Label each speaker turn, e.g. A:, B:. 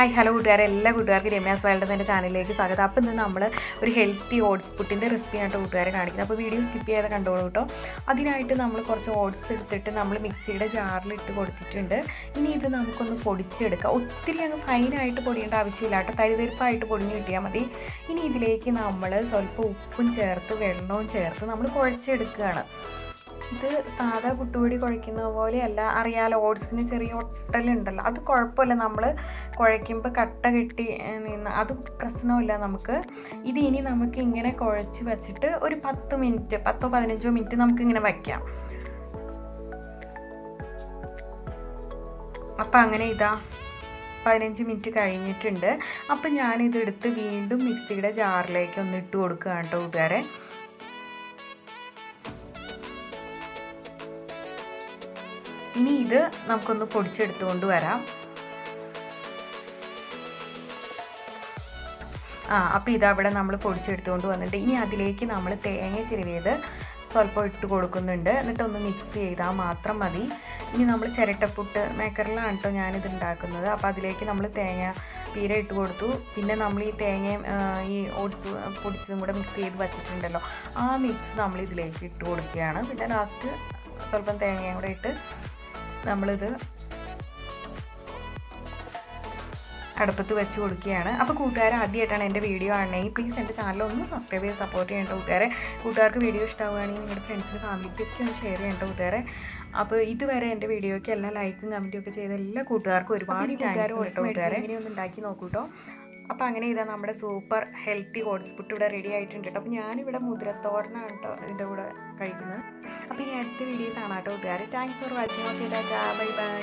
A: Hi hello കൂട്ടുകാരെ. എല്ലാ കൂട്ടുകാർക്കും രമ്യാസ് സാലിന്റെ എന്റെ ചാനലിലേക്ക് സ്വാഗതം. അപ്പോൾ ഇന്ന് നമ്മൾ ഒരു ഹെൽത്തി ഓട്സ് പുട്ടിന്റെ റെസിപ്പി ആയിട്ട് കൂട്ടുകാരെ കാണിക്കുന്നത്. അപ്പോൾ വീഡിയോ സ്കിപ്പ് ചെയ്യാതെ കണ്ടോളൂ കേട്ടോ. അതിനായിട്ട് നമ്മൾ കുറച്ച് ഓട്സ് എടുത്തിട്ട് നമ്മൾ മിക്സിയുടെ ജാറിൽ ഇട്ട് കൊടുത്തിട്ടുണ്ട്. ഇനി ഇത് നമുക്കൊന്ന് പൊടിച്ചെടുക്കാം. ഒത്തിരി അങ്ങ് ഫൈനായിട്ട് പൊടിയേണ്ട ആവശ്യമില്ല കേട്ടോ. തരിതരിപ്പായിട്ട് പൊടിഞ്ഞ് കിട്ടിയാൽ മതി. ഇനി ഇതിലേക്ക് നമ്മൾ സ്വല്പം ഉപ്പും ചേർത്ത് വെള്ളവും ചേർത്ത് നമ്മൾ കുഴച്ചെടുക്കുകയാണ്. ഇത് സാധാ പുട്ടുപൊടി കുഴക്കുന്ന പോലെയല്ല. അറിയാലോ ഓട്സിന് ചെറിയ ഒട്ടലുണ്ടല്ലോ. അത് കുഴപ്പമില്ല. നമ്മൾ കുഴയ്ക്കുമ്പോൾ കട്ട കെട്ടി നിന്ന് അത് പ്രശ്നമില്ല നമുക്ക്. ഇത് ഇനി നമുക്ക് ഇങ്ങനെ കുഴച്ച് വെച്ചിട്ട് ഒരു പത്ത് മിനിറ്റ് പത്തോ പതിനഞ്ചോ മിനിറ്റ് നമുക്ക് ഇങ്ങനെ വയ്ക്കാം അപ്പം അങ്ങനെ ഇതാ പതിനഞ്ച് മിനിറ്റ് കഴിഞ്ഞിട്ടുണ്ട്. അപ്പം ഞാനിതെടുത്ത് വീണ്ടും മിക്സിയുടെ ജാറിലേക്ക് ഒന്ന് ഇട്ട് കൊടുക്കുകയാണ് കേട്ടോ കൂട്ടുകാരെ ഇനി ഇത് നമുക്കൊന്ന് പൊടിച്ചെടുത്തുകൊണ്ട് വരാം. ആ അപ്പോൾ ഇതവിടെ നമ്മൾ പൊടിച്ചെടുത്തുകൊണ്ട് വന്നിട്ട് ഇനി അതിലേക്ക് നമ്മൾ തേങ്ങ ചിരവിയത് സ്വല്പം ഇട്ട് കൊടുക്കുന്നുണ്ട്. എന്നിട്ട് ഒന്ന് മിക്സ് ചെയ്താൽ മാത്രം മതി. ഇനി നമ്മൾ ചിരട്ടപ്പുട്ട് മേക്കറിലാണ് കേട്ടോ ഞാനിത് ഉണ്ടാക്കുന്നത്. അപ്പോൾ അതിലേക്ക് നമ്മൾ തേങ്ങ പീര ഇട്ട് കൊടുത്തു. പിന്നെ നമ്മൾ ഈ തേങ്ങയും ഈ ഓട്സ് പൊടിച്ചതും കൂടെ മിക്സ് ചെയ്ത് വച്ചിട്ടുണ്ടല്ലോ. ആ മിക്സ് നമ്മൾ ഇതിലേക്ക് ഇട്ട് കൊടുക്കുകയാണ്. പിന്നെ ലാസ്റ്റ് സ്വല്പം തേങ്ങയും കൂടെ ഇട്ട് നമ്മളിത് അടുപ്പത്ത് വെച്ച് കൊടുക്കുകയാണ്. അപ്പോൾ കൂട്ടുകാർ ആദ്യമായിട്ടാണ് എന്റെ വീഡിയോ ആണെങ്കിൽ പ്ലീസ് എന്റെ ചാനൽ ഒന്ന് സബ്സ്ക്രൈബ് ചെയ്ത് സപ്പോർട്ട് ചെയ്യേണ്ട കൂട്ടുകാരെ. കൂട്ടുകാർക്ക് വീഡിയോ ഇഷ്ടമാവുകയാണെങ്കിൽ നിങ്ങളുടെ ഫ്രണ്ട്സിന് ഫാമിലിക്കൊക്കെ ഒന്ന് ഷെയർ ചെയ്യേണ്ട കൂട്ടുകാരെ. അപ്പോൾ ഇതുവരെ എന്റെ വീഡിയോയ്ക്ക് എല്ലാ ലൈക്കും കമന്റും ഒക്കെ ചെയ്ത എല്ലാ കൂട്ടുകാർക്കും ഒരുപാട് കൂട്ടുകാർ കൂട്ടുകാരെ. ഇനിയൊന്ന് ഒന്ന് ഉണ്ടാക്കി നോക്കൂ കേട്ടോ. അപ്പോൾ അങ്ങനെ ഇതാ നമ്മുടെ സൂപ്പർ ഹെൽത്തി ഹോട്ട്സ്പുട്ട് ഇവിടെ റെഡി ആയിട്ടുണ്ട് കേട്ടോ. അപ്പോൾ ഞാനിവിടെ മുദ്രത്തോരനാണ് കേട്ടോ ഇതിന്റെ കൂടെ കഴിക്കുന്നത്. അപ്പോൾ ഇനി അടുത്ത വീഡിയോ കാണാം കേട്ടോ കൂട്ടുകാരെ thanks for watching okay bye bye